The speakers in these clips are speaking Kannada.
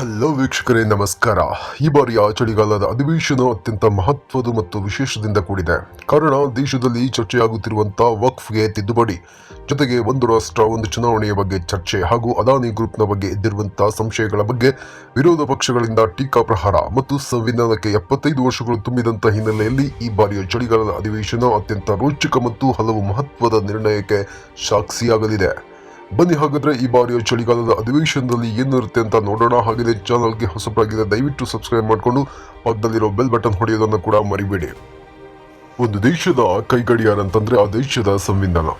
ಹಲೋ ವೀಕ್ಷಕರೇ, ನಮಸ್ಕಾರ. ಈ ಬಾರಿಯ ಚಳಿಗಾಲದ ಅಧಿವೇಶನ ಅತ್ಯಂತ ಮಹತ್ವದ ಮತ್ತು ವಿಶೇಷದಿಂದ ಕೂಡಿದೆ. ಕಾರಣ, ದೇಶದಲ್ಲಿ ಚರ್ಚೆಯಾಗುತ್ತಿರುವಂತಹ ವಕ್ಫ್ಗೆ ತಿದ್ದುಪಡಿ. ಜೊತೆಗೆ ಒಂದು ರಾಷ್ಟ್ರ, ಒಂದು ಚುನಾವಣೆಯ ಬಗ್ಗೆ ಚರ್ಚೆ ಹಾಗೂ ಅದಾನಿ ಗ್ರೂಪ್ನ ಬಗ್ಗೆ ಎದ್ದಿರುವಂತಹ ಸಂಶಯಗಳ ಬಗ್ಗೆ ವಿರೋಧ ಪಕ್ಷಗಳಿಂದ ಟೀಕಾ ಪ್ರಹಾರ ಮತ್ತು ಸಂವಿಧಾನಕ್ಕೆ ಎಪ್ಪತ್ತೈದು ವರ್ಷಗಳು ತುಂಬಿದಂಥ ಹಿನ್ನೆಲೆಯಲ್ಲಿ ಈ ಬಾರಿಯ ಚಳಿಗಾಲದ ಅಧಿವೇಶನ ಅತ್ಯಂತ ರೋಚಕ ಮತ್ತು ಹಲವು ಮಹತ್ವದ ನಿರ್ಣಯಕ್ಕೆ ಸಾಕ್ಷಿಯಾಗಲಿದೆ. ಬನ್ನಿ ಹಾಗಾದ್ರೆ ಈ ಬಾರಿಯ ಚಳಿಗಾಲದ ಅಧಿವೇಶನದಲ್ಲಿ ಏನಿರುತ್ತೆ ಅಂತ ನೋಡೋಣ. ಹಾಗೆಯೇ ಚಾನಲ್ಗೆ ಹೊಸಬರಾಗಿದೆ ದಯವಿಟ್ಟು ಸಬ್ಸ್ಕ್ರೈಬ್ ಮಾಡಿಕೊಂಡು ಪಕ್ಕದಲ್ಲಿರೋ ಬೆಲ್ ಬಟನ್ ಹೊಡೆಯೋದನ್ನು ಕೂಡ ಮರಿಬೇಡಿ. ಒಂದು ದೇಶದ ಕೈಗಡಿಯಾರ ಅಂತಂದ್ರೆ ಆ ದೇಶದ ಸಂವಿಧಾನ.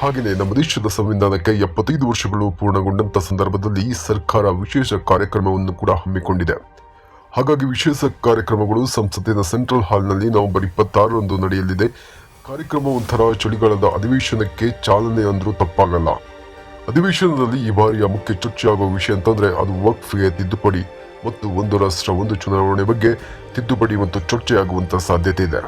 ಹಾಗೆಯೇ ನಮ್ಮ ದೇಶದ ಸಂವಿಧಾನಕ್ಕೆ ಎಪ್ಪತ್ತೈದು ವರ್ಷಗಳು ಪೂರ್ಣಗೊಂಡಂತ ಸಂದರ್ಭದಲ್ಲಿ ಸರ್ಕಾರ ವಿಶೇಷ ಕಾರ್ಯಕ್ರಮವನ್ನು ಕೂಡ ಹಮ್ಮಿಕೊಂಡಿದೆ. ಹಾಗಾಗಿ ವಿಶೇಷ ಕಾರ್ಯಕ್ರಮಗಳು ಸಂಸತ್ತಿನ ಸೆಂಟ್ರಲ್ ಹಾಲ್ನಲ್ಲಿ ನವೆಂಬರ್ ಇಪ್ಪತ್ತಾರರಂದು ನಡೆಯಲಿದೆ. ಕಾರ್ಯಕ್ರಮ ಒಂಥರ ಚಳಿಗಾಲದ ಅಧಿವೇಶನಕ್ಕೆ ಚಾಲನೆ ಅಂದರೂ ತಪ್ಪಾಗಲ್ಲ. ಅಧಿವೇಶನದಲ್ಲಿ ಈ ಬಾರಿಯ ಮುಖ್ಯ ಚರ್ಚೆಯಾಗುವ ವಿಷಯ ಅಂತಂದ್ರೆ ಅದು ವಕ್ಫ್ಗೆ ತಿದ್ದುಪಡಿ ಮತ್ತು ಒಂದು ರಾಷ್ಟ್ರ, ಒಂದು ಚುನಾವಣೆ ಬಗ್ಗೆ ತಿದ್ದುಪಡಿ ಮತ್ತು ಚರ್ಚೆಯಾಗುವಂತ ಸಾಧ್ಯತೆ ಇದೆ.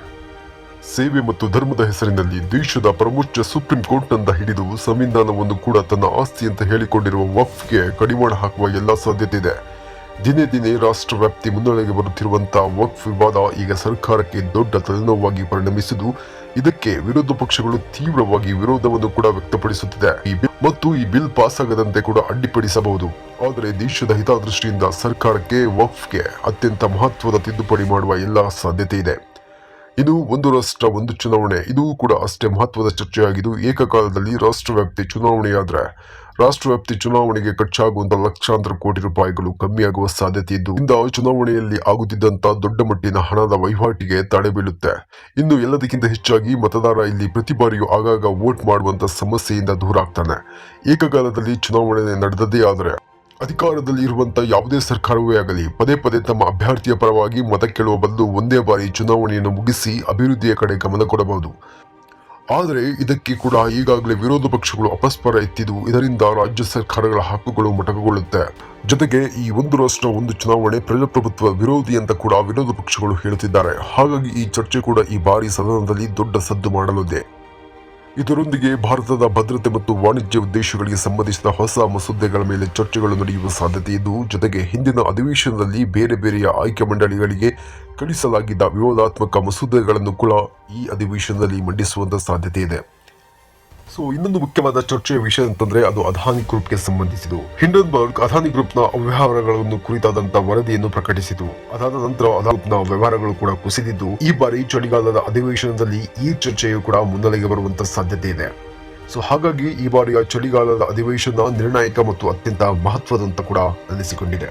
ಸೇವೆ ಮತ್ತು ಧರ್ಮದ ಹೆಸರಿನಲ್ಲಿ ದೇಶದ ಪ್ರಮುಖ ಸುಪ್ರೀಂ ಕೋರ್ಟ್ನಿಂದ ಹಿಡಿದು ಸಂವಿಧಾನವನ್ನು ಕೂಡ ತನ್ನ ಆಸ್ತಿ ಅಂತ ಹೇಳಿಕೊಂಡಿರುವ ವಕ್ಫ್ಗೆ ಕಡಿವಾಣ ಹಾಕುವ ಎಲ್ಲ ಸಾಧ್ಯತೆ ಇದೆ. ದಿನೇ ದಿನೇ ರಾಷ್ಟ್ರ ವ್ಯಾಪ್ತಿ ಮುನ್ನಡೆಗೆ ಬರುತ್ತಿರುವಂತಹ ವಕ್ಫ್ ವಿವಾದ ಈಗ ಸರ್ಕಾರಕ್ಕೆ ದೊಡ್ಡ ತಲೆನೋವಾಗಿ ಪರಿಣಮಿಸಿದ್ದು, ಇದಕ್ಕೆ ವಿರೋಧ ಪಕ್ಷಗಳು ತೀವ್ರವಾಗಿ ವಿರೋಧವನ್ನು ಕೂಡ ವ್ಯಕ್ತಪಡಿಸುತ್ತಿದೆ. ಈ ಬಿಲ್ ಮತ್ತು ಈ ಬಿಲ್ ಪಾಸ್ ಆಗದಂತೆ ಕೂಡ ಅಡ್ಡಿಪಡಿಸಬಹುದು. ಆದರೆ ದೇಶದ ಹಿತದೃಷ್ಟಿಯಿಂದ ಸರ್ಕಾರಕ್ಕೆ ವಕ್ಫ್ಗೆ ಅತ್ಯಂತ ಮಹತ್ವದ ತಿದ್ದುಪಡಿ ಮಾಡುವ ಎಲ್ಲ ಸಾಧ್ಯತೆ ಇದೆ. ಇನ್ನು ಒಂದು ರಾಷ್ಟ್ರ, ಒಂದು ಚುನಾವಣೆ. ಇದು ಕೂಡ ಅಷ್ಟೇ ಮಹತ್ವದ ಚರ್ಚೆಯಾಗಿದ್ದು, ಏಕಕಾಲದಲ್ಲಿ ರಾಷ್ಟ್ರವ್ಯಾಪ್ತಿ ಚುನಾವಣೆಯಾದರೆ, ರಾಷ್ಟ್ರವ್ಯಾಪ್ತಿ ಚುನಾವಣೆಗೆ ಖರ್ಚಾಗುವಂತಹ ಲಕ್ಷಾಂತರ ಕೋಟಿ ರೂಪಾಯಿಗಳು ಕಮ್ಮಿಯಾಗುವ ಸಾಧ್ಯತೆ ಇದ್ದು, ಇಂದ ಚುನಾವಣೆಯಲ್ಲಿ ಆಗುತ್ತಿದ್ದಂತಹ ದೊಡ್ಡ ಮಟ್ಟಿನ ಹಣದ ವಹಿವಾಟಿಗೆ ತಡೆ ಬೀಳುತ್ತೆ. ಇನ್ನು ಎಲ್ಲದಕ್ಕಿಂತ ಹೆಚ್ಚಾಗಿ ಮತದಾರ ಇಲ್ಲಿ ಪ್ರತಿ ಬಾರಿಯೂ ಆಗಾಗ ವೋಟ್ ಮಾಡುವಂತ ಸಮಸ್ಯೆಯಿಂದ ದೂರ ಆಗ್ತಾನೆ. ಏಕಕಾಲದಲ್ಲಿ ಚುನಾವಣೆ ನಡೆದದೇ ಆದರೆ ಅಧಿಕಾರದಲ್ಲಿ ಇರುವಂತಹ ಯಾವುದೇ ಸರ್ಕಾರವೇ ಆಗಲಿ, ಪದೇ ಪದೇ ತಮ್ಮ ಅಭ್ಯರ್ಥಿಯ ಪರವಾಗಿ ಮತ ಕೇಳುವ ಬದಲು ಒಂದೇ ಬಾರಿ ಚುನಾವಣೆಯನ್ನು ಮುಗಿಸಿ ಅಭಿವೃದ್ಧಿಯ ಕಡೆ ಗಮನ ಕೊಡಬಹುದು. ಆದರೆ ಇದಕ್ಕೆ ಕೂಡ ಈಗಾಗಲೇ ವಿರೋಧ ಪಕ್ಷಗಳು ಅಪಸ್ಪರ ಎತ್ತಿದ್ದು, ಇದರಿಂದ ರಾಜ್ಯ ಸರ್ಕಾರಗಳ ಹಕ್ಕುಗಳು ಮೊಟಕುಗೊಳ್ಳುತ್ತೆ. ಜೊತೆಗೆ ಈ ಒಂದು ರಾಷ್ಟ್ರ, ಒಂದು ಚುನಾವಣೆ ಪ್ರಜಾಪ್ರಭುತ್ವ ವಿರೋಧಿ ಅಂತ ಕೂಡ ವಿರೋಧ ಪಕ್ಷಗಳು ಹೇಳುತ್ತಿದ್ದಾರೆ. ಹಾಗಾಗಿ ಈ ಚರ್ಚೆ ಕೂಡ ಈ ಬಾರಿ ಸದನದಲ್ಲಿ ದೊಡ್ಡ ಸದ್ದು ಮಾಡಲಿದೆ. ಇದರೊಂದಿಗೆ ಭಾರತದ ಭದ್ರತೆ ಮತ್ತು ವಾಣಿಜ್ಯ ಉದ್ದೇಶಗಳಿಗೆ ಸಂಬಂಧಿಸಿದ ಹೊಸ ಮಸೂದೆಗಳ ಮೇಲೆ ಚರ್ಚೆಗಳು ನಡೆಯುವ ಸಾಧ್ಯತೆ ಇದ್ದು, ಜೊತೆಗೆ ಹಿಂದಿನ ಅಧಿವೇಶನದಲ್ಲಿ ಬೇರೆ ಬೇರೆಯ ಆಯ್ಕೆ ಮಂಡಳಿಗಳಿಗೆ ಕಳಿಸಲಾಗಿದ್ದ ವಿವಾದಾತ್ಮಕ ಮಸೂದೆಗಳನ್ನು ಕೂಡ ಈ ಅಧಿವೇಶನದಲ್ಲಿ ಮಂಡಿಸುವಂತ ಸಾಧ್ಯತೆ ಇದೆ. ಸೊ ಇನ್ನೊಂದು ಮುಖ್ಯವಾದ ಚರ್ಚೆಯ ವಿಷಯ ಅಂತಂದ್ರೆ ಅದು ಅದಾನಿ ಗ್ರೂಪ್ಗೆ ಸಂಬಂಧಿಸಿದ್ದು. ಹಿಂಡನ್ಬರ್ಗ್ ಅದಾನಿ ಗ್ರೂಪ್ನ ಅವ್ಯವಹಾರಗಳನ್ನು ಕುರಿತಾದಂತ ವರದಿಯನ್ನು ಪ್ರಕಟಿಸಿತು. ಅದಾದ ನಂತರ ಅದಾನಿ ಗ್ರೂಪ್ನ ವ್ಯವಹಾರಗಳು ಕೂಡ ಕುಸಿದಿದ್ದು, ಈ ಬಾರಿ ಚಳಿಗಾಲದ ಅಧಿವೇಶನದಲ್ಲಿ ಈ ಚರ್ಚೆಯು ಕೂಡ ಮುನ್ನೆಲೆಗೆ ಬರುವಂತ ಸಾಧ್ಯತೆ ಇದೆ. ಸೊ ಹಾಗಾಗಿ ಈ ಬಾರಿಯ ಚಳಿಗಾಲದ ಅಧಿವೇಶನ ನಿರ್ಣಾಯಕ ಮತ್ತು ಅತ್ಯಂತ ಮಹತ್ವದಂತ ಕೂಡ ಅನಿಸಿಕೊಂಡಿದೆ